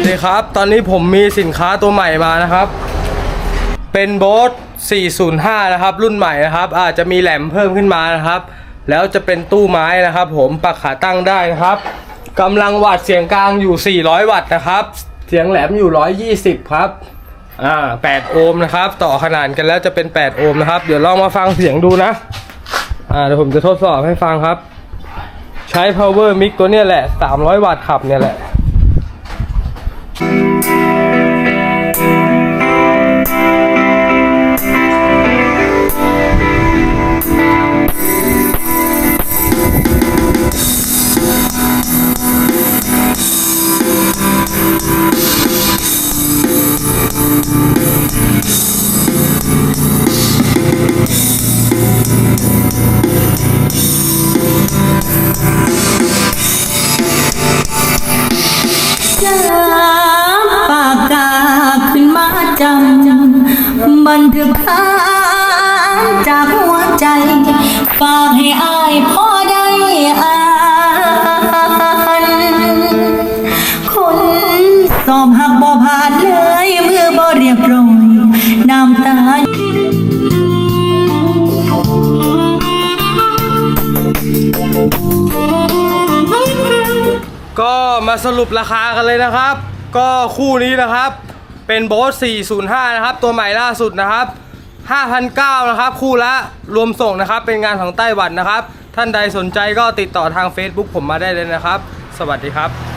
สดีครับ ตอนนี้ผมมีสินค้าตัวใหม่มานะครับ เป็นโบส405 นะครับ รุ่นใหม่นะครับ อาจจะมีแหลมเพิ่มขึ้นมานะครับ แล้วจะเป็นตู้ไม้นะครับ ผมปักขาตั้งได้นะครับกำลังวัดเสียงกลางอยู่ 400 วัตต์นะครับ เสียงแหลมอยู่ 120 ครับอ่า8โอห์มนะครับ ต่อขนาดกันแล้วจะเป็น 8 โอห์มนะครับ เดี๋ยวลองมาฟังเสียงดูนะอ่าเดี๋ยวผมจะทดสอบให้ฟังครับ ใช้ power mic ตัวเนี้ยแหละ 300 วัตต์ขับเนี่ยแหละ จ จำ บันทึกค้าจากหัวใจ ฝากให้อายพ่อได้อ่านคนสอบหักบ่ผ่านเลยมือบ่เรียบร้อยน้ำตาก็มาสรุปราคากันเลยนะครับ ก็คู่นี้นะครับ เป็นโบส405 นะครับ ตัวใหม่ล่าสุดนะครับ 5,900 นะครับ คู่ละรวมส่งนะครับ เป็นงานของไต้หวันนะครับ ท่านใดสนใจก็ติดต่อทาง Facebook ผมมาได้เลยนะครับ สวัสดีครับ